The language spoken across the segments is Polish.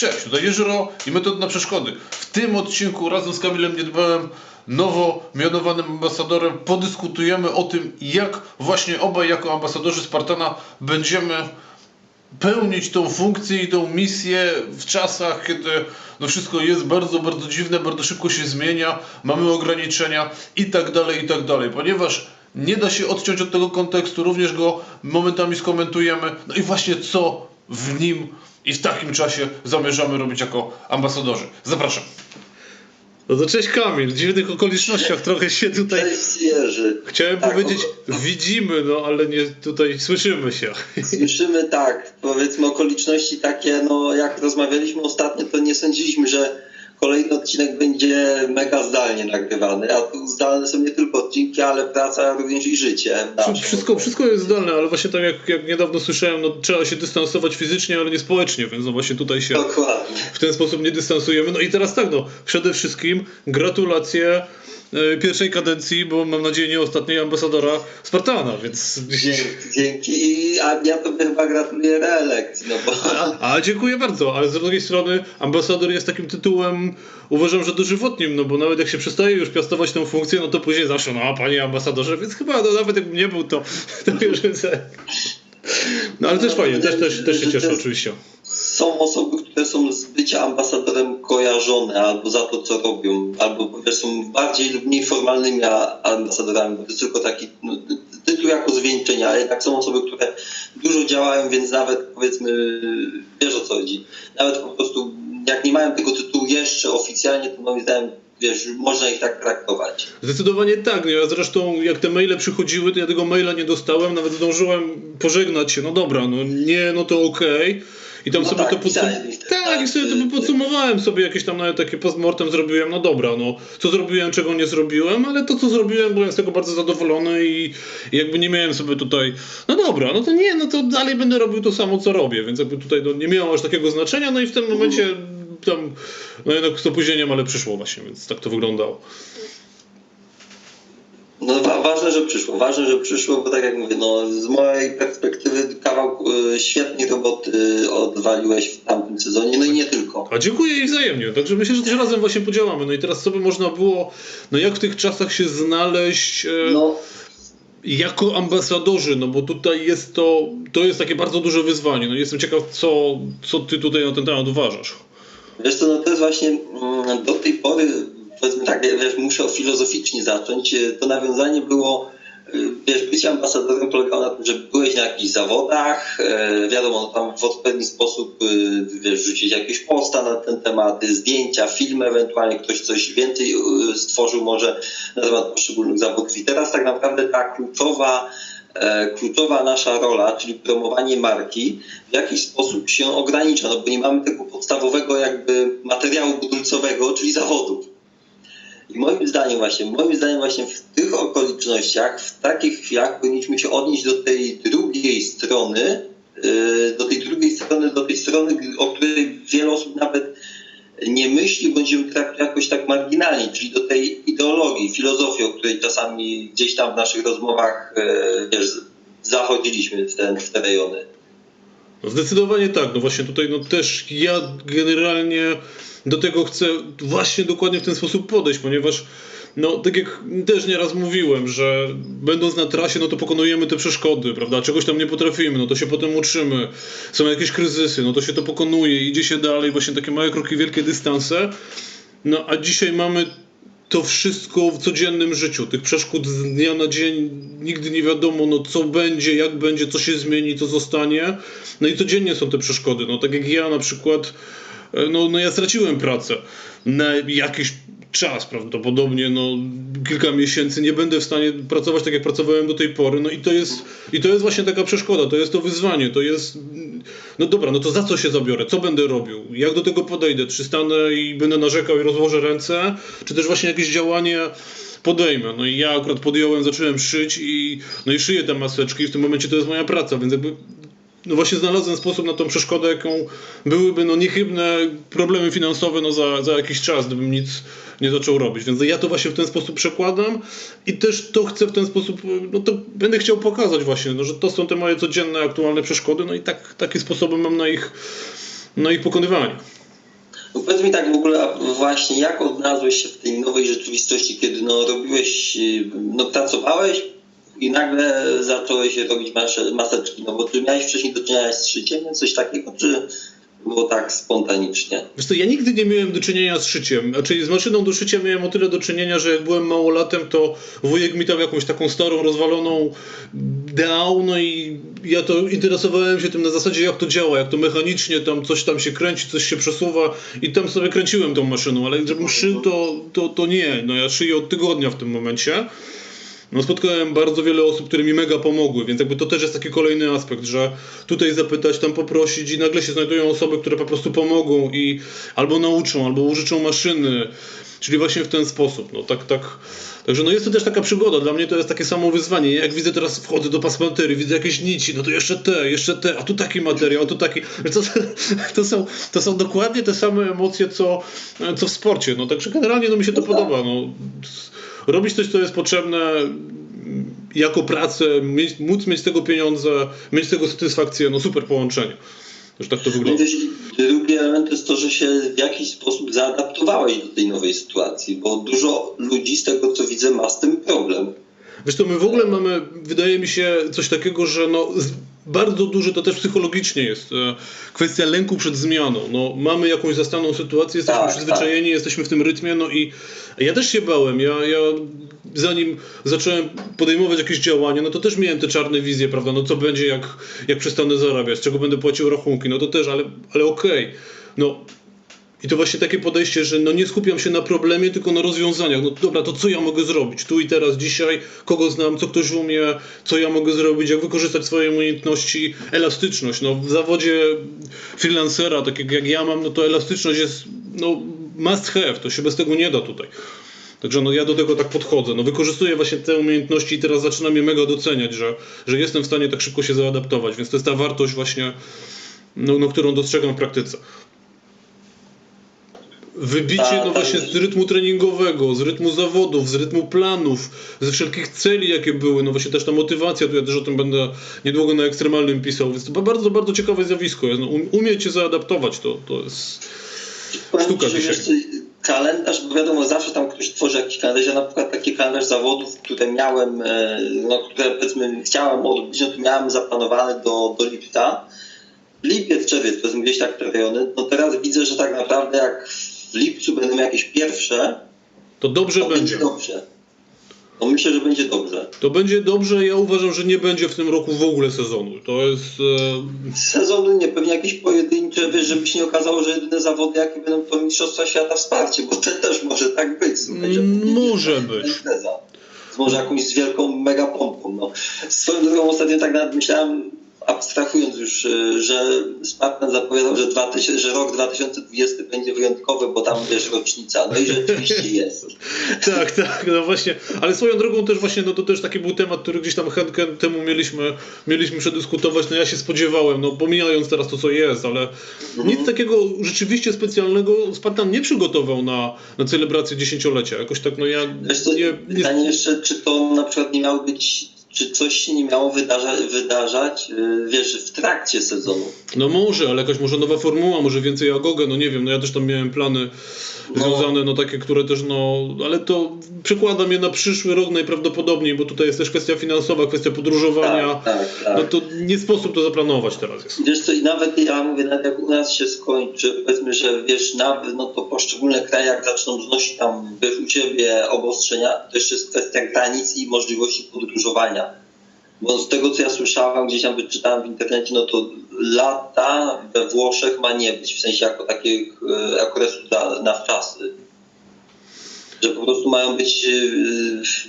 Cześć, tutaj Jeżyro i Metod na Przeszkody. W tym odcinku razem z Kamilem Niedbałem, nowo mianowanym ambasadorem, podyskutujemy o tym, jak właśnie obaj jako ambasadorzy Spartana będziemy pełnić tą funkcję i tą misję w czasach, kiedy no wszystko jest bardzo, bardzo dziwne, bardzo szybko się zmienia, mamy ograniczenia i tak dalej, i tak dalej. Ponieważ nie da się odciąć od tego kontekstu, również go momentami skomentujemy. No i właśnie co w nim i w takim czasie zamierzamy robić jako ambasadorzy. Zapraszam. No to cześć Kamil, w dziwnych okolicznościach trochę się tutaj... Cześć Jerzy. Chciałem Tak, powiedzieć o- widzimy, no ale nie tutaj słyszymy się. Słyszymy tak, powiedzmy okoliczności takie, no jak rozmawialiśmy ostatnio, to nie sądziliśmy, że kolejny odcinek będzie mega zdalnie nagrywany, a tu zdalne są nie tylko odcinki, ale praca również i życie. nasze. Wszystko, wszystko jest zdalne, ale właśnie tak jak, jak niedawno słyszałem, no trzeba się dystansować fizycznie, ale nie społecznie, więc no właśnie tutaj się Dokładnie. w ten sposób nie dystansujemy. No i teraz tak, no przede wszystkim gratulacje pierwszej kadencji, bo mam nadzieję nie ostatniej ambasadora Spartana, więc... Dzięki, dzięki. I, a ja tobie chyba gratuluję reelekcji, no bo A, a dziękuję bardzo, ale z drugiej strony ambasador jest takim tytułem, uważam, że dożywotnim, no bo nawet jak się przestaje już piastować tę funkcję, no to później zawsze, no a panie ambasadorze, więc chyba no, nawet jakbym nie był, to, to już. No ale też fajnie, też, też, też się cieszę oczywiście. Są osoby, które są z bycia ambasadorem kojarzone albo za to, co robią, albo wiesz, są bardziej lub mniej formalnymi ambasadorami, bo to jest tylko taki no, ty- tytuł jako zwieńczenie, ale jednak są osoby, które dużo działają, więc nawet powiedzmy, wiesz o co chodzi, nawet po prostu jak nie mają tego tytułu jeszcze oficjalnie, to moim zdaniem, wiesz, można ich tak traktować. Zdecydowanie tak. Ja zresztą jak te maile przychodziły, to ja tego maila nie dostałem, nawet zdążyłem pożegnać się. No dobra, no nie, no to okej. I tam No sobie tak, to podsum- pisałem ich też, Tak, tak, i sobie to podsumowałem sobie jakieś tam nawet takie postmortem zrobiłem. No dobra, no co zrobiłem, czego nie zrobiłem, ale to co zrobiłem, byłem z tego bardzo zadowolony i, i jakby nie miałem sobie tutaj. No dobra, no to nie, no to dalej będę robił to samo, co robię, więc jakby tutaj no, nie miało aż takiego znaczenia. No i w tym momencie tam, no jednak z opóźnieniem, ale przyszło właśnie, więc tak to wyglądało. No wa- ważne, że przyszło, ważne, że przyszło, bo tak jak mówię, no z mojej perspektywy kawał y, świetnej roboty y, odwaliłeś w tamtym sezonie, no i nie tylko. A dziękuję i wzajemnie. Także myślę, że też razem właśnie podziałamy. No i teraz co by można było, no jak w tych czasach się znaleźć e, No, jako ambasadorzy, no bo tutaj jest to, to jest takie bardzo duże wyzwanie. No jestem ciekaw, co, co ty tutaj na ten temat uważasz. wiesz co, no to jest właśnie mm, do tej pory, powiedzmy tak, wiesz, muszę filozoficznie zacząć, y, to nawiązanie było, y, wiesz, bycie ambasadorem polegało na tym, że byłeś na jakichś zawodach, e, wiadomo, no tam w odpowiedni sposób, wiesz, rzucić jakieś posta na ten temat, zdjęcia, filmy, ewentualnie ktoś coś więcej stworzył może na temat poszczególnych zawodów. I teraz tak naprawdę ta kluczowa e, kluczowa nasza rola, czyli promowanie marki, w jakiś sposób się ogranicza, no bo nie mamy tego podstawowego jakby materiału budulcowego, czyli zawodów. I moim zdaniem właśnie, moim zdaniem właśnie w tych okolicznościach, w takich chwilach powinniśmy się odnieść do tej drugiej strony, yy, do tej drugiej strony, do tej strony, o której wiele osób nawet nie myśli, bądź jakoś tak marginalnie, czyli do tej ideologii, filozofii, o której czasami gdzieś tam w naszych rozmowach yy, wiesz, zachodziliśmy w, ten, w te rejony. Zdecydowanie tak. No właśnie tutaj no też ja generalnie do tego chcę właśnie dokładnie w ten sposób podejść, ponieważ no tak jak też nieraz mówiłem, że będąc na trasie, no to pokonujemy te przeszkody, prawda? Czegoś tam nie potrafimy, no to się potem uczymy. Są jakieś kryzysy, no to się to pokonuje, idzie się dalej, właśnie takie małe kroki, wielkie dystanse. No a dzisiaj mamy to wszystko w codziennym życiu. Tych przeszkód z dnia na dzień nigdy nie wiadomo, no co będzie, jak będzie, co się zmieni, co zostanie. No i codziennie są te przeszkody. No tak jak ja na przykład, no, no ja straciłem pracę. Na jakiś czas prawdopodobnie, no kilka miesięcy nie będę w stanie pracować tak jak pracowałem do tej pory, no i to jest, i to jest właśnie taka przeszkoda, to jest to wyzwanie, to jest, no dobra, no to za co się zabiorę, co będę robił, jak do tego podejdę, czy stanę i będę narzekał i rozłożę ręce, czy też właśnie jakieś działanie podejmę. No i ja akurat podjąłem, zacząłem szyć i no i szyję te maseczki, w tym momencie to jest moja praca, więc jakby no właśnie znalazłem sposób na tą przeszkodę, jaką byłyby no niechybne problemy finansowe no za, za jakiś czas, gdybym nic nie zaczął robić. Więc ja to właśnie w ten sposób przekładam i też to chcę w ten sposób, no to będę chciał pokazać właśnie, no, że to są te moje codzienne, aktualne przeszkody, no i tak, takie sposoby mam na ich, na ich pokonywanie. No powiedz mi tak w ogóle, właśnie jak odnalazłeś się w tej nowej rzeczywistości, kiedy no robiłeś, y, no pracowałeś i nagle zacząłeś robić maseczki, no bo czy miałeś wcześniej do czynienia z szyciem, coś takiego, czy było tak spontanicznie? Wiesz co, ja nigdy nie miałem do czynienia z szyciem. Znaczy z maszyną do szycia miałem o tyle do czynienia, że jak byłem małolatem, to wujek mi tam jakąś taką starą, rozwaloną dał, no i ja to interesowałem się tym na zasadzie, jak to działa, jak to mechanicznie tam coś tam się kręci, coś się przesuwa i tam sobie kręciłem tą maszyną, ale żebym szył, to, to, to nie. No ja szyję od tygodnia w tym momencie. No spotkałem bardzo wiele osób, które mi mega pomogły, więc jakby to też jest taki kolejny aspekt, że tutaj zapytać, tam poprosić i nagle się znajdują osoby, które po prostu pomogą i albo nauczą, albo użyczą maszyny, czyli właśnie w ten sposób, no tak, tak. Także no jest to też taka przygoda, dla mnie to jest takie samo wyzwanie. Jak widzę teraz wchodzę do pasmaterii, widzę jakieś nici, no to jeszcze te, jeszcze te, a tu taki materiał, a tu taki. To, to, są, to są dokładnie te same emocje, co, co w sporcie. No także generalnie no mi się to podoba. No robić coś, co jest potrzebne mm, jako pracę, mieć, móc mieć z tego pieniądze, mieć z tego satysfakcję, no super połączenie. Już tak to wygląda. drugi element jest to, że się w jakiś sposób zaadaptowałeś do tej nowej sytuacji, bo dużo ludzi z tego co widzę ma z tym problem. Wiesz to my w ogóle mamy, wydaje mi się, coś takiego, że no, bardzo duży to też psychologicznie jest e, kwestia lęku przed zmianą. No, mamy jakąś zastaną sytuację, jesteśmy Tak, przyzwyczajeni, jesteśmy w tym rytmie, no i ja też się bałem. Ja, ja zanim zacząłem podejmować jakieś działania, no to też miałem te czarne wizje, prawda? No co będzie, jak, jak przestanę zarabiać, z czego będę płacił rachunki, no to też, ale, ale okej. No, i to właśnie takie podejście, że no nie skupiam się na problemie, tylko na rozwiązaniach. No dobra, to co ja mogę zrobić tu i teraz, dzisiaj, kogo znam, co ktoś umie, co ja mogę zrobić, jak wykorzystać swoje umiejętności, elastyczność. No w zawodzie freelancera, tak jak ja mam, no to elastyczność jest no must have, to się bez tego nie da tutaj. Także no ja do tego tak podchodzę. No wykorzystuję właśnie te umiejętności i teraz zaczynam je mega doceniać, że, że jestem w stanie tak szybko się zaadaptować, więc to jest ta wartość właśnie, no, no, którą dostrzegam w praktyce. Wybicie Tak, no właśnie z rytmu treningowego, z rytmu zawodów, z rytmu planów, ze wszelkich celi, jakie były, no właśnie też ta motywacja, tu ja też o tym będę niedługo na ekstremalnym pisał, więc to bardzo, bardzo ciekawe zjawisko jest. No, um- umieć się zaadaptować, to, to jest... Powiem Sztuka ci, dzisiaj. wiesz, kalendarz, bo wiadomo, zawsze tam ktoś tworzy jakiś kalendarz. Ja na przykład taki kalendarz zawodów, które miałem, e, no, które powiedzmy chciałem odbyć, no to miałem zaplanowane do, do lipca. Lipiec, czerwiec, powiedzmy gdzieś tak te rejony. No teraz widzę, że tak naprawdę jak w lipcu będą jakieś pierwsze, To dobrze to będzie będzie. dobrze. No myślę, że będzie dobrze. To będzie dobrze, ja uważam, że nie będzie w tym roku w ogóle sezonu. To jest... E, Sezonu nie, pewnie jakieś pojedyncze, wiesz, żeby się nie okazało, że jedyne zawody, jakie będą to Mistrzostwa Świata wsparcie, bo to też może tak być. Słuchaj, to Może być. impreza. Może jakąś z wielką mega pompą. No. Swoją drogą ostatnio tak nawet myślałem, abstrahując już, y, że Spartan zapowiadał, że, 2000, że rok 2020 będzie wyjątkowy, bo tam wiesz rocznica. No i rzeczywiście jest. Tak, tak, no właśnie. Ale swoją drogą też właśnie, no to też taki był temat, który gdzieś tam chętkę temu mieliśmy, mieliśmy przedyskutować. No ja się spodziewałem, no pomijając teraz to, co jest, ale nic takiego rzeczywiście specjalnego Spartan nie przygotował na, na celebrację dziesięciolecia. Jakoś tak, no ja co, nie, nie, pytanie jeszcze, czy to na przykład nie miało być, czy coś się nie miało wydarza, wydarzać, y, wiesz, w trakcie sezonu. No może, ale jakaś może nowa formuła, może więcej agogę, no nie wiem, no ja też tam miałem plany No. związane, no takie, które też, no, ale to przekładam je na przyszły rok najprawdopodobniej, bo tutaj jest też kwestia finansowa, kwestia podróżowania, Tak, tak, tak. no to nie sposób to zaplanować teraz jest. Wiesz co, i nawet ja mówię, nawet jak u nas się skończy, powiedzmy, że wiesz, nawet no to poszczególne kraje jak zaczną znosić tam, wiesz, u ciebie obostrzenia, to jeszcze jest kwestia granic i możliwości podróżowania. Bo z tego, co ja słyszałem, gdzieś tam wyczytałem w internecie, no to lata we Włoszech ma nie być, w sensie jako takich e, okresu dla, na wczasy. Że po prostu mają być, e,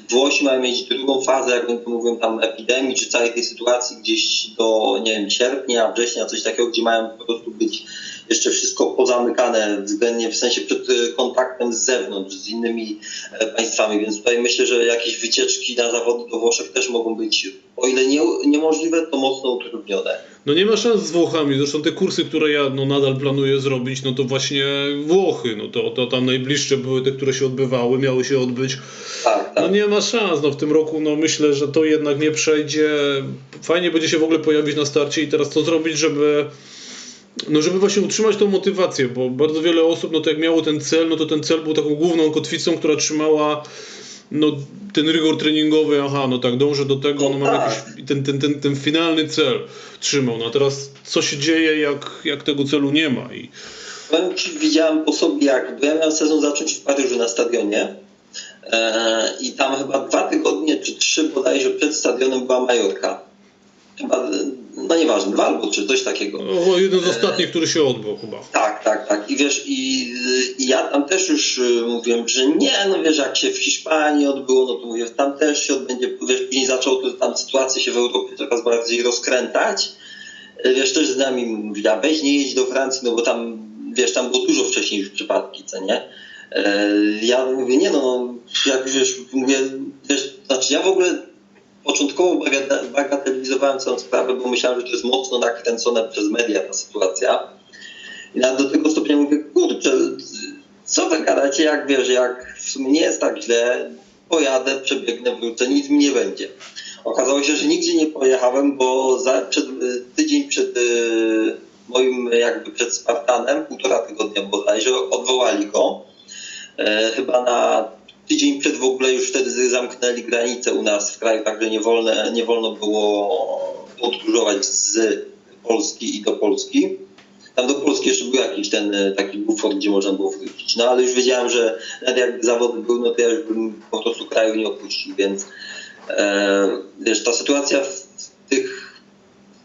Włosi mają mieć drugą fazę, jak to mówią tam, epidemii, czy całej tej sytuacji gdzieś do, nie wiem, sierpnia, września, coś takiego, gdzie mają po prostu być jeszcze wszystko pozamykane względnie w sensie przed e, kontaktem z zewnątrz, z innymi e, państwami, więc tutaj myślę, że jakieś wycieczki na zawody do Włoszech też mogą być, o ile nie, niemożliwe, to mocno utrudnione. No nie ma szans z Włochami, zresztą te kursy, które ja no, nadal planuję zrobić, no to właśnie Włochy, no to, to tam najbliższe były te, które się odbywały, miały się odbyć. Tak, tak. No nie ma szans, no w tym roku no myślę, że to jednak nie przejdzie. Fajnie będzie się w ogóle pojawić na starcie i teraz co zrobić, żeby no żeby właśnie utrzymać tą motywację, bo bardzo wiele osób, no to jak miało ten cel, no to ten cel był taką główną kotwicą, która trzymała no, ten rygor treningowy, aha, no tak, dążę do tego, no mam tak. jakiś, ten, ten, ten, ten finalny cel trzymał, no a teraz co się dzieje, jak, jak tego celu nie ma i Powiem ci, widziałem po sobie, jak bo ja miałem sezon zacząć w Paryżu na stadionie e, i tam chyba dwa tygodnie czy trzy bodajże przed stadionem była Majorka. Chyba, no nieważne, dwa albo trzy, coś takiego. no, jeden z ostatnich, który się odbył chyba. Tak, tak, tak. I wiesz, i, i ja tam też już y, mówiłem, że nie, no wiesz, jak się w Hiszpanii odbyło, no to mówię, tam też się odbędzie, wiesz, później zaczął to, tam sytuacja się w Europie coraz bardziej rozkrętać. Y, Wiesz, też z nami mówili, a weź nie jedź do Francji, no bo tam, wiesz, tam było dużo wcześniej już przypadki, co nie? E, Ja mówię, nie no, no, jak wiesz, mówię, wiesz, znaczy ja w ogóle początkowo bagate- bagatelizowałem całą sprawę, bo myślałem, że to jest mocno nakręcone przez media ta sytuacja. I nawet do tego stopnia mówię, kurczę, co wy gadacie, jak wiesz, jak w sumie nie jest tak źle, pojadę, przebiegnę, wrócę, nic mi nie będzie. Okazało się, że nigdzie nie pojechałem, bo za, przed, tydzień przed y, moim jakby przed Spartanem, półtora tygodnia bodajże, odwołali go. E, chyba na tydzień przed w ogóle już wtedy zamknęli granice u nas w kraju, także nie, nie wolno było podróżować z Polski i do Polski. Tam do Polski jeszcze był jakiś ten e, taki bufor, gdzie można było wrócić. No ale już wiedziałem, że nawet jakby zawody były, no to ja już bym po prostu kraju nie opuścił, więc e, wiesz, ta sytuacja w tych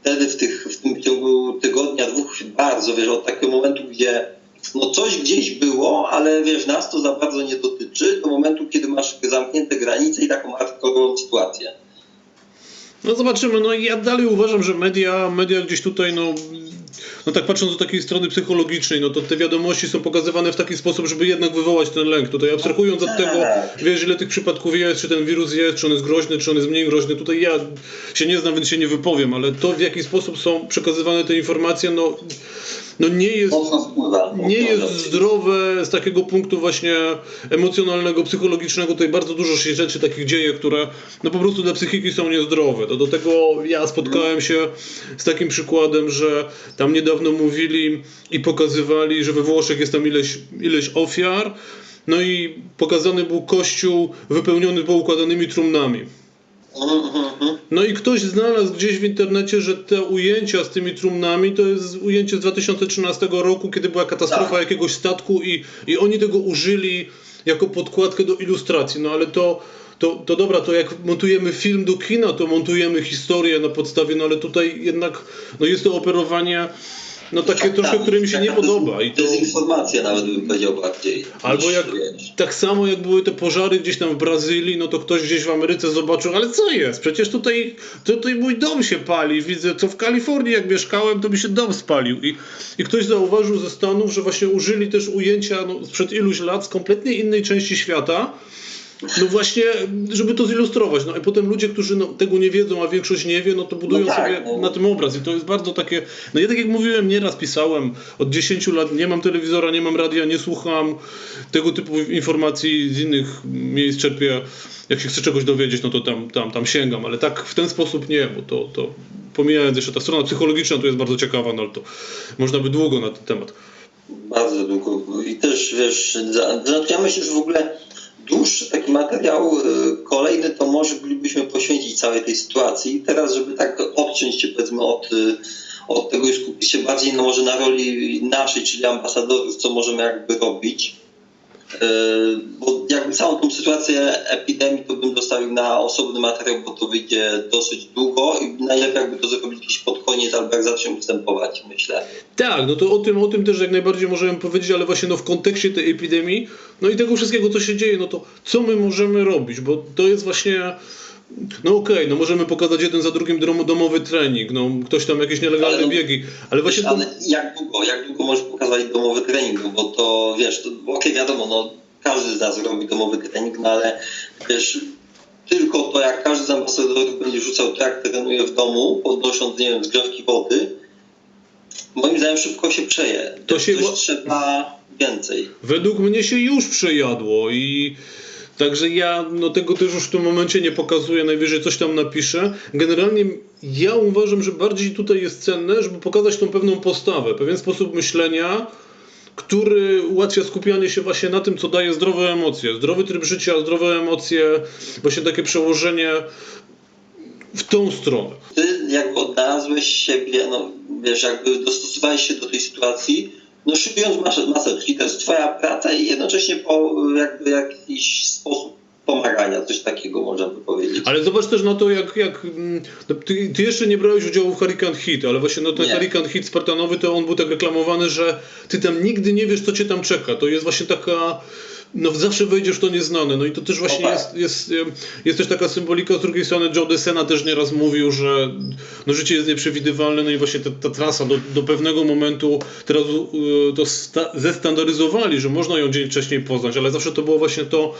wtedy w, tych, w tym ciągu tygodnia, dwóch bardzo, wiesz, od takiego momentu, gdzie no coś gdzieś było, ale wiesz, nas to za bardzo nie dotyczy, do momentu, kiedy masz zamknięte granice i taką hardkorową sytuację. No zobaczymy, no ja dalej uważam, że media, media gdzieś tutaj, no, no tak patrząc od takiej strony psychologicznej, no to te wiadomości są pokazywane w taki sposób, żeby jednak wywołać ten lęk. Tutaj abstrahując od tego, wiesz ile tych przypadków jest, czy ten wirus jest, czy on jest groźny, czy on jest mniej groźny, tutaj ja się nie znam, więc się nie wypowiem, ale to w jaki sposób są przekazywane te informacje, no, no nie jest nie jest zdrowe z takiego punktu właśnie emocjonalnego, psychologicznego. Tutaj bardzo dużo się rzeczy takich dzieje, które no po prostu dla psychiki są niezdrowe. To do tego ja spotkałem się z takim przykładem, że tam niedawno mówili i pokazywali, że we Włoszech jest tam ileś, ileś ofiar. No i pokazany był kościół wypełniony poukładanymi trumnami. No i ktoś znalazł gdzieś w internecie, że te ujęcia z tymi trumnami to jest ujęcie z 2013 roku, kiedy była katastrofa Tak. jakiegoś statku i, i oni tego użyli jako podkładkę do ilustracji. No ale to, to, to dobra, to jak montujemy film do kina, to montujemy historię na podstawie, no ale tutaj jednak no jest to operowanie no takie Tak, troszkę, tak. które mi się nie podoba. I to... Dezinformacja nawet bym powiedział bardziej. Albo jak tak samo jak były te pożary gdzieś tam w Brazylii, no to ktoś gdzieś w Ameryce zobaczył, ale co jest? Przecież tutaj, tutaj mój dom się pali. Widzę, co w Kalifornii jak mieszkałem, to mi się dom spalił. I, i ktoś zauważył ze Stanów, że właśnie użyli też ujęcia no, sprzed iluś lat z kompletnie innej części świata. No właśnie, żeby to zilustrować. No i potem ludzie, którzy no, tego nie wiedzą, a większość nie wie, no to budują No tak, sobie no. na tym obraz. I to jest bardzo takie. No ja tak jak mówiłem, nieraz pisałem, od 10 lat nie mam telewizora, nie mam radia, nie słucham tego typu informacji z innych miejsc czerpię. Jak się chcę czegoś dowiedzieć, no to tam, tam, tam sięgam, ale tak w ten sposób nie, bo to, to pomijając jeszcze ta strona psychologiczna, tu jest bardzo ciekawa, no ale to można by długo na ten temat. Bardzo długo. I też wiesz, ja myślę, że w ogóle dłuższy taki materiał y, kolejny to może byśmy poświęcić całej tej sytuacji. Teraz, żeby tak odciąć się powiedzmy od, y, od tego i skupić się bardziej no może na roli naszej, czyli ambasadorów, co możemy jakby robić. Y, Bo jakby całą tą sytuację epidemii to bym dostawił na osobny materiał, bo to wyjdzie dosyć długo i najlepiej jakby to zrobić gdzieś pod koniec albo jak zacznie ustępować, myślę. Tak, no to o tym, o tym też jak najbardziej możemy powiedzieć, ale właśnie no w kontekście tej epidemii, no i tego wszystkiego, co się dzieje, no to co my możemy robić, bo to jest właśnie, no okej, no możemy pokazać jeden za drugim dom- domowy trening, no ktoś tam jakieś nielegalne Ale biegi, ale właśnie to, Ale jak długo, jak długo możesz pokazać domowy trening? No Bo to wiesz, to okej, wiadomo, no każdy z nas robi domowy trening, no ale wiesz, tylko to jak każdy z ambasadorów będzie rzucał to, jak trenuje w domu, podnosząc, nie wiem, zgrzewki wody, moim zdaniem szybko się przeje. To się Coś trzeba więcej. według mnie się już przejadło i Także ja no, tego też już w tym momencie nie pokazuję, najwyżej coś tam napiszę. Generalnie ja uważam, że bardziej tutaj jest cenne, żeby pokazać tą pewną postawę, pewien sposób myślenia, który ułatwia skupianie się właśnie na tym, co daje zdrowe emocje. Zdrowy tryb życia, zdrowe emocje, właśnie takie przełożenie w tą stronę. Ty jakby odnalazłeś siebie, no wiesz, jakby dostosowałeś się do tej sytuacji, no szykując masę, masę czyli to jest twoja praca i jednocześnie po jakby jakiś sposób pomagania, coś takiego można by powiedzieć. Ale zobacz też na to, jak. jak mm, no, ty, ty jeszcze nie brałeś udziału w Hurricane Hit, ale właśnie no, ten Nie. Hurricane Hit Spartanowy to on był tak reklamowany, że ty tam nigdy nie wiesz, co cię tam czeka. To jest właśnie taka. No zawsze wejdziesz to nieznane. No i to też właśnie jest, jest, jest też taka symbolika z drugiej strony. Joe DeSena też nieraz mówił, że no, życie jest nieprzewidywalne, no i właśnie ta, ta trasa do, do pewnego momentu teraz to sta, zestandaryzowali, że można ją dzień wcześniej poznać, ale zawsze to było właśnie to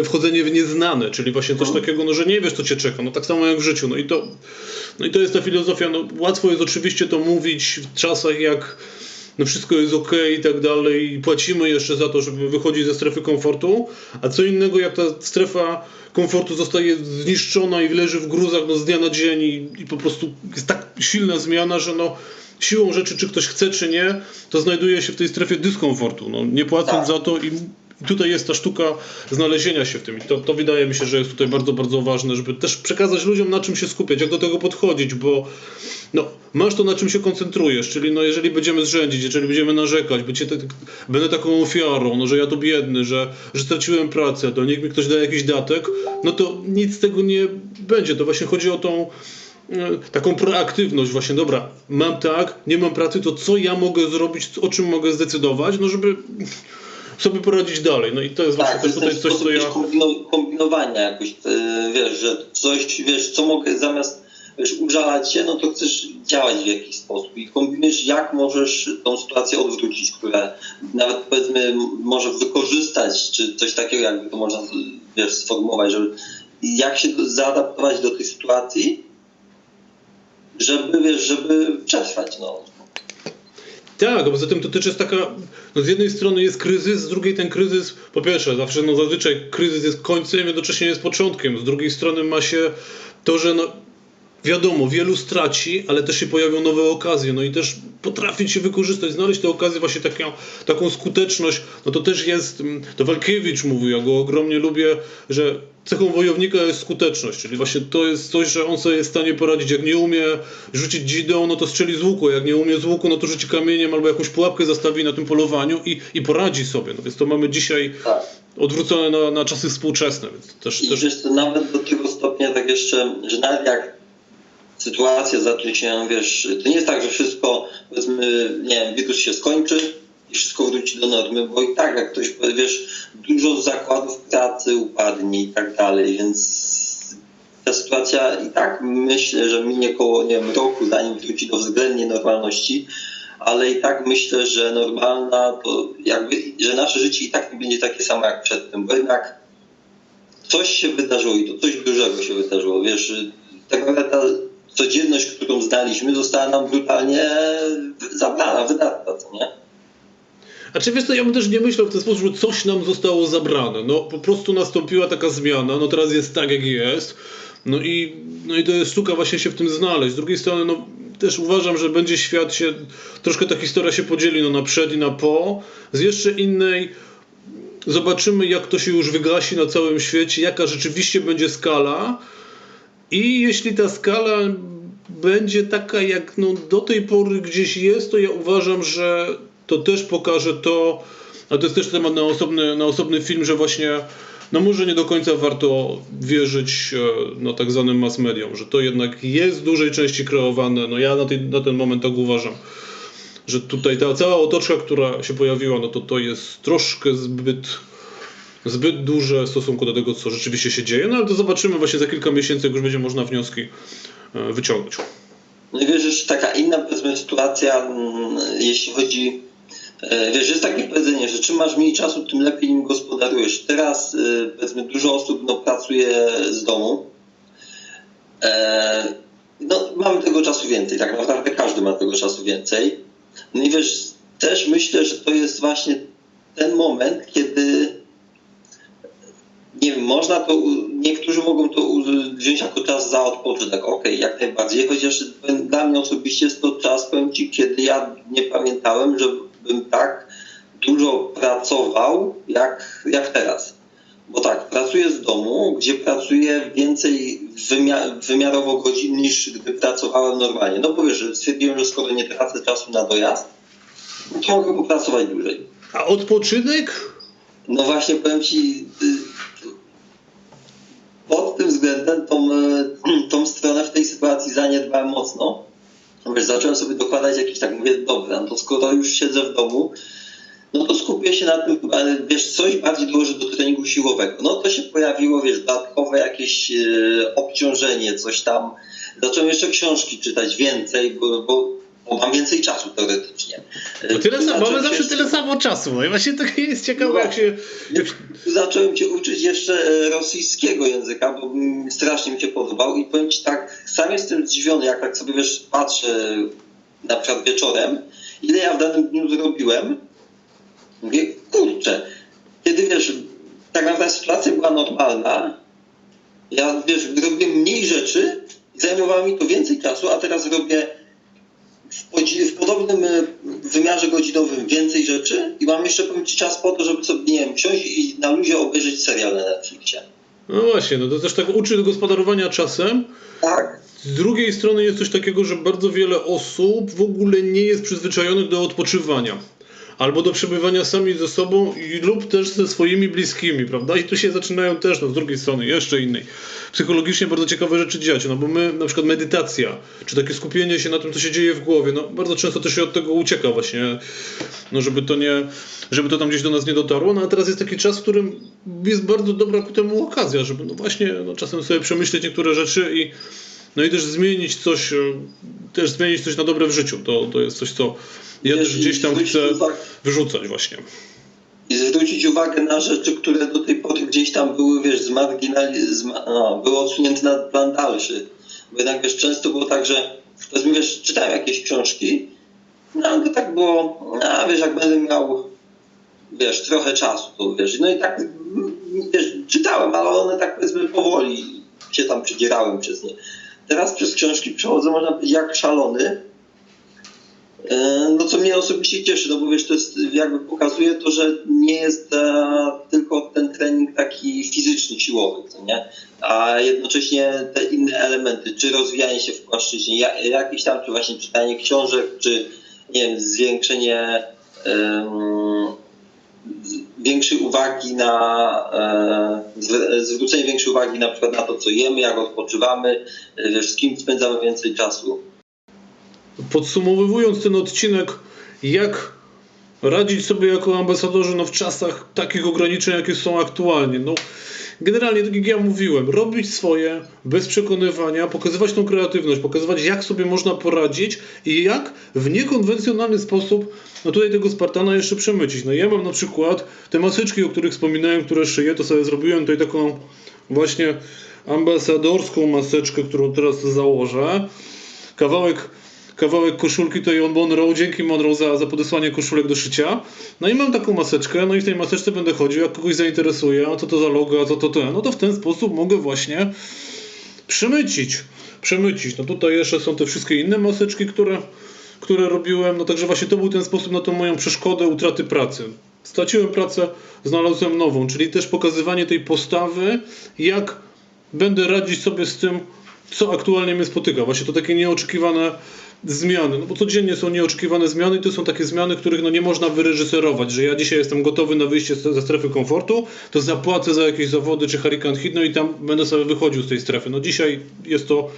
e, wchodzenie w nieznane, czyli właśnie coś takiego, no, że nie wiesz, co cię czeka. No tak samo jak w życiu. No i to, no i to jest ta filozofia. No, łatwo jest oczywiście to mówić w czasach, jak no wszystko jest ok i tak dalej, i płacimy jeszcze za to, żeby wychodzić ze strefy komfortu, a co innego, jak ta strefa komfortu zostaje zniszczona i leży w gruzach no, z dnia na dzień i, i po prostu jest tak silna zmiana, że no siłą rzeczy, czy ktoś chce, czy nie, to znajduje się w tej strefie dyskomfortu, no, nie płacąc Tak. za to i i tutaj jest ta sztuka znalezienia się w tym. I to, to wydaje mi się, że jest tutaj bardzo, bardzo ważne, żeby też przekazać ludziom, na czym się skupiać, jak do tego podchodzić, bo no, masz to, na czym się koncentrujesz, czyli no, jeżeli będziemy zrzędzić, jeżeli będziemy narzekać, będzie tak, będę taką ofiarą, no, że ja to biedny, że, że straciłem pracę, to niech mi ktoś da jakiś datek, no to nic z tego nie będzie. To właśnie chodzi o tą e, taką proaktywność właśnie, dobra, mam tak, nie mam pracy, to co ja mogę zrobić, o czym mogę zdecydować, no żeby sobie poradzić dalej. No i to jest Tak, właśnie to też jest tutaj coś, co ja... kombinowania jakoś, yy, wiesz, że coś, wiesz, co mogę zamiast wiesz, użalać się, no to chcesz działać w jakiś sposób i kombinujesz, jak możesz tą sytuację odwrócić, która nawet powiedzmy może wykorzystać, czy coś takiego, jakby to można wiesz, sformułować, żeby jak się zaadaptować do tej sytuacji, żeby, wiesz, żeby przetrwać, no. Tak, a poza tym to też jest taka, no z jednej strony jest kryzys, z drugiej ten kryzys, po pierwsze, zawsze no zazwyczaj kryzys jest końcem, jednocześnie jest początkiem, z drugiej strony ma się to, że no wiadomo, wielu straci, ale też się pojawią nowe okazje, no i też potrafić się wykorzystać, znaleźć te okazje, właśnie taką, taką skuteczność, no to też jest, mm, to Walkiewicz mówił, ja go ogromnie lubię, że cechą wojownika jest skuteczność, czyli właśnie to jest coś, że on sobie jest w stanie poradzić, jak nie umie rzucić dzidą, no to strzeli z łuku, jak nie umie z łuku, no to rzuci kamieniem albo jakąś pułapkę zastawi na tym polowaniu i, i poradzi sobie, no więc to mamy dzisiaj Tak. odwrócone na, na czasy współczesne, więc też, I też wiesz, nawet do tego stopnia tak jeszcze, że nawet jak sytuacja zacznie się, wiesz, to nie jest tak, że wszystko, powiedzmy, nie wiem, wirus się skończy i wszystko wróci do normy, bo i tak, jak ktoś powie, wiesz, dużo zakładów pracy upadnie i tak dalej, więc ta sytuacja i tak myślę, że minie koło, nie wiem, roku, zanim wróci do względnej normalności, ale i tak myślę, że normalna to jakby, że nasze życie i tak nie będzie takie samo jak przedtem, bo jednak coś się wydarzyło i to coś dużego się wydarzyło. Wiesz, tak naprawdę codzienność, którą znaliśmy, została nam brutalnie zabrana, wydarta, co nie? A czy wiesz ja bym też nie myślał w ten sposób, że coś nam zostało zabrane. No po prostu nastąpiła taka zmiana, no teraz jest tak jak jest. No i, no i to jest sztuka właśnie się w tym znaleźć. Z drugiej strony, no też uważam, że będzie świat się, troszkę ta historia się podzieli no, na przed i na po. Z jeszcze innej zobaczymy jak to się już wygasi na całym świecie, jaka rzeczywiście będzie skala. I jeśli ta skala będzie taka, jak no, do tej pory gdzieś jest, to ja uważam, że to też pokaże to, a to jest też temat na osobny, na osobny film, że właśnie no może nie do końca warto wierzyć e, no, tak zwanym mass mediom, że to jednak jest w dużej części kreowane. No ja na, tej, na ten moment tak uważam, że tutaj ta cała otoczka, która się pojawiła, no to to jest troszkę zbyt zbyt duże w stosunku do tego, co rzeczywiście się dzieje, no ale to zobaczymy właśnie za kilka miesięcy, jak już będzie można wnioski e, wyciągnąć. No wiesz, jeszcze taka inna sytuacja, mm, jeśli chodzi, e, wiesz, jest takie powiedzenie, że czym masz mniej czasu, tym lepiej nim gospodarujesz. Teraz e, powiedzmy dużo osób no, pracuje z domu. No, mamy tego czasu więcej, tak naprawdę każdy ma tego czasu więcej. No i wiesz, też myślę, że to jest właśnie ten moment, kiedy nie wiem, można to, niektórzy mogą to wziąć jako czas za odpoczynek, okej, jak najbardziej, chociaż dla mnie osobiście jest to czas, powiem Ci, kiedy ja nie pamiętałem, żebym tak dużo pracował jak, jak teraz. Bo tak, pracuję z domu, gdzie pracuję więcej wymia- wymiarowo godzin niż gdy pracowałem normalnie. No bo wiesz, stwierdziłem, że skoro nie tracę czasu na dojazd, to mogę popracować dłużej. A odpoczynek? No właśnie powiem ci, y, pod tym względem tą, y, tą stronę w tej sytuacji zaniedbałem mocno. Wiesz, zacząłem sobie dokładać jakieś tak, mówię, dobra, no to skoro już siedzę w domu, no to skupię się na tym, wiesz, coś bardziej dołożę do treningu siłowego. No to się pojawiło, wiesz, dodatkowe jakieś y, obciążenie, coś tam. Zacząłem jeszcze książki czytać więcej, bo, bo, bo mam więcej czasu teoretycznie. No tyle mamy się zawsze jeszcze- tyle samo czasu. No i właśnie to jest ciekawe, No. jak się... Zacząłem cię uczyć jeszcze e, rosyjskiego języka, bo strasznie mi się podobał i powiem ci tak, sam jestem zdziwiony, jak tak sobie wiesz, patrzę na przykład wieczorem, ile ja w danym dniu zrobiłem. Mówię, kurczę, kiedy wiesz, tak naprawdę sytuacja była normalna, ja wiesz, robię mniej rzeczy i zajmowało mi to więcej czasu, a teraz robię w, podobnym e, wymiarze godzinowym więcej rzeczy i mam jeszcze powiem ci czas po to, żeby sobie, nie wiem, wsiąść i na luzie obejrzeć serial na Netflixie. No właśnie, no to też tak uczy gospodarowania czasem. Tak. Z drugiej strony jest coś takiego, że bardzo wiele osób w ogóle nie jest przyzwyczajonych do odpoczywania. Albo do przebywania sami ze sobą i, lub też ze swoimi bliskimi, prawda? I tu się zaczynają też, no z drugiej strony, jeszcze innej, psychologicznie bardzo ciekawe rzeczy dziać. No bo my, na przykład medytacja, czy takie skupienie się na tym, co się dzieje w głowie, no bardzo często też się od tego ucieka właśnie, no żeby to nie, żeby to tam gdzieś do nas nie dotarło. No a teraz jest taki czas, w którym jest bardzo dobra ku temu okazja, żeby no właśnie no, czasem sobie przemyśleć niektóre rzeczy i no i też zmienić coś, e, też zmienić coś na dobre w życiu. To, to jest coś, co ja też gdzieś tam chcę wyrzucać właśnie. I zwrócić uwagę na rzeczy, które do tej pory gdzieś tam były, wiesz, zmarginalizowane, no, były odsunięte na plan dalszy. Bo jednak, wiesz, często było tak, że powiedzmy, wiesz, czytałem jakieś książki, no ale to tak było, a wiesz, jak będę miał, wiesz, trochę czasu, to wiesz, no i tak, mm, wiesz, czytałem, ale one tak powiedzmy powoli się tam przedzierałem przez nie. Teraz przez książki przechodzę, można powiedzieć, jak szalony, E, No co mnie osobiście cieszy, no bo wiesz, to jest jakby pokazuje to, że nie jest e, tylko ten trening taki fizyczny, siłowy, nie? A jednocześnie te inne elementy, czy rozwijanie się w płaszczyźnie, ja, jakieś tam, czy właśnie czytanie książek, czy nie wiem, zwiększenie większej uwagi na e, zw- zwrócenie większej uwagi na przykład na to, co jemy, jak odpoczywamy, e, z kim spędzamy więcej czasu. Podsumowując ten odcinek, jak radzić sobie jako ambasadorzy no, w czasach takich ograniczeń, jakie są aktualnie. No, generalnie, tak jak ja mówiłem, robić swoje bez przekonywania, pokazywać tą kreatywność, pokazywać jak sobie można poradzić i jak w niekonwencjonalny sposób no tutaj tego Spartana jeszcze przemycić. No ja mam na przykład te maseczki, o których wspominałem, które szyję, to sobie zrobiłem tutaj taką właśnie ambasadorską maseczkę, którą teraz założę. Kawałek kawałek koszulki to Jon Monroe, dzięki Monroe za, za podesłanie koszulek do szycia. No i mam taką maseczkę, no i w tej maseczce będę chodził, jak kogoś zainteresuje, a co to za logo, a co to to, no to w ten sposób mogę właśnie przemycić, przemycić. No tutaj jeszcze są te wszystkie inne maseczki, które, które robiłem, no także właśnie to był ten sposób na tą moją przeszkodę utraty pracy. Straciłem pracę, znalazłem nową, czyli też pokazywanie tej postawy, jak będę radzić sobie z tym, co aktualnie mnie spotyka. Właśnie to takie nieoczekiwane zmiany, no bo codziennie są nieoczekiwane zmiany i to są takie zmiany, których no nie można wyreżyserować, że ja dzisiaj jestem gotowy na wyjście ze strefy komfortu, to zapłacę za jakieś zawody czy Hurricane Hit, no i tam będę sobie wychodził z tej strefy. No dzisiaj jest to,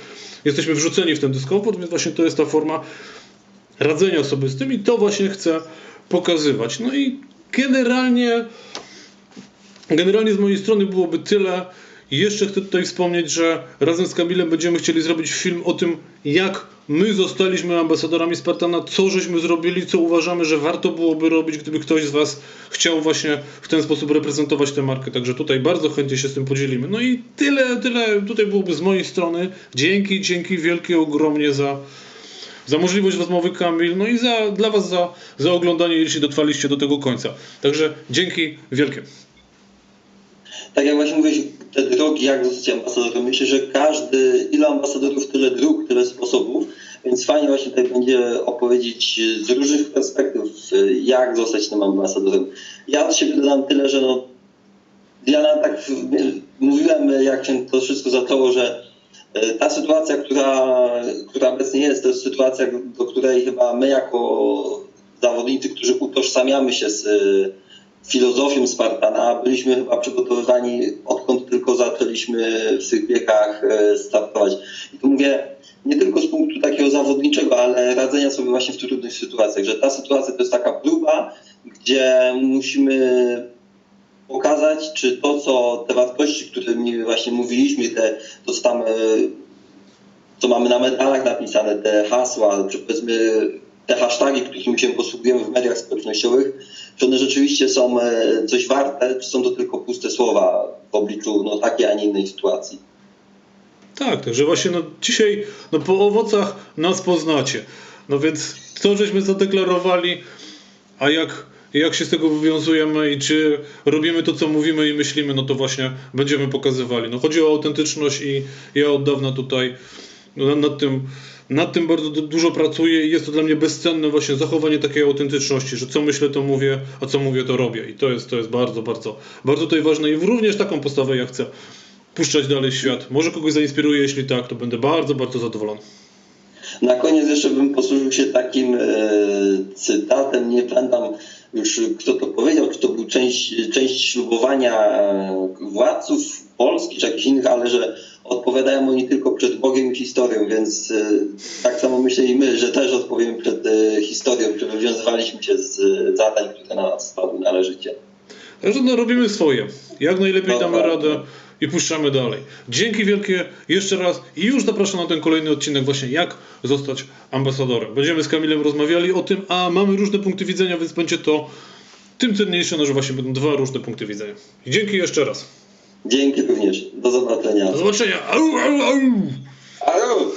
jesteśmy wrzuceni w ten dyskomfort, więc właśnie to jest ta forma radzenia sobie z tym i to właśnie chcę pokazywać. No i generalnie Generalnie z mojej strony byłoby tyle. I Jeszcze chcę tutaj wspomnieć, że razem z Kamilem będziemy chcieli zrobić film o tym, jak my zostaliśmy ambasadorami Spartana, co żeśmy zrobili, co uważamy, że warto byłoby robić, gdyby ktoś z Was chciał właśnie w ten sposób reprezentować tę markę. Także tutaj bardzo chętnie się z tym podzielimy. No i tyle, tyle tutaj byłoby z mojej strony. Dzięki, dzięki wielkie, ogromnie za, za możliwość rozmowy Kamil, no i za, dla Was za, za oglądanie, jeśli dotrwaliście do tego końca. Także dzięki wielkie. Tak jak właśnie mówiłeś, te drogi, jak zostać ambasadorem, myślę, że każdy, ile ambasadorów, tyle dróg, tyle sposobów, więc fajnie właśnie tutaj będzie opowiedzieć z różnych perspektyw, jak zostać tym ambasadorem. Ja od siebie dodam tyle, że no, ja tak mówiłem, jak się to wszystko zaczęło, że e, ta sytuacja, która, która obecnie jest, to jest sytuacja, do której chyba my jako zawodnicy, którzy utożsamiamy się z filozofią Spartana, byliśmy chyba przygotowywani odkąd tylko zaczęliśmy w tych biegach e, startować. I tu mówię nie tylko z punktu takiego zawodniczego, ale radzenia sobie właśnie w trudnych sytuacjach, że ta sytuacja to jest taka próba, gdzie musimy pokazać, czy to, co te wartości, którymi właśnie mówiliśmy, te, to co tam, e, co mamy na medalach napisane, te hasła, czy powiedzmy te hasztagi, którymi się posługujemy w mediach społecznościowych, czy one rzeczywiście są e, coś warte, czy są to tylko puste słowa w obliczu no, takiej, a nie innej sytuacji. Tak, także właśnie no, dzisiaj no, po owocach nas poznacie. No więc to żeśmy zadeklarowali, a jak, jak się z tego wywiązujemy i czy robimy to, co mówimy i myślimy, no to właśnie będziemy pokazywali. No chodzi o autentyczność i ja od dawna tutaj no, nad tym, nad tym bardzo du- dużo pracuję i jest to dla mnie bezcenne właśnie zachowanie takiej autentyczności, że co myślę, to mówię, a co mówię, to robię. I to jest, to jest bardzo, bardzo, bardzo tutaj ważne i również taką postawę ja chcę puszczać dalej świat. Może kogoś zainspiruje, jeśli tak, to będę bardzo, bardzo zadowolony. Na koniec jeszcze bym posłużył się takim e, cytatem, nie pamiętam już kto to powiedział, czy to był część, część ślubowania władców Polski czy jakichś innych, ale że odpowiadają oni tylko przed Bogiem i historią, więc e, tak samo myślę i my, że też odpowiemy przed e, historią, czy wywiązywaliśmy się z e, zadań, które na nas spadły należycie. Także no, robimy swoje. Jak najlepiej damy radę i puszczamy dalej. Dzięki wielkie jeszcze raz i już zapraszam na ten kolejny odcinek właśnie jak zostać ambasadorem. Będziemy z Kamilem rozmawiali o tym, a mamy różne punkty widzenia, więc będzie to tym cenniejsze, no, że właśnie będą dwa różne punkty widzenia. Dzięki jeszcze raz. Dzięki również. Do zobaczenia. Do zobaczenia. Au, au, au. Au!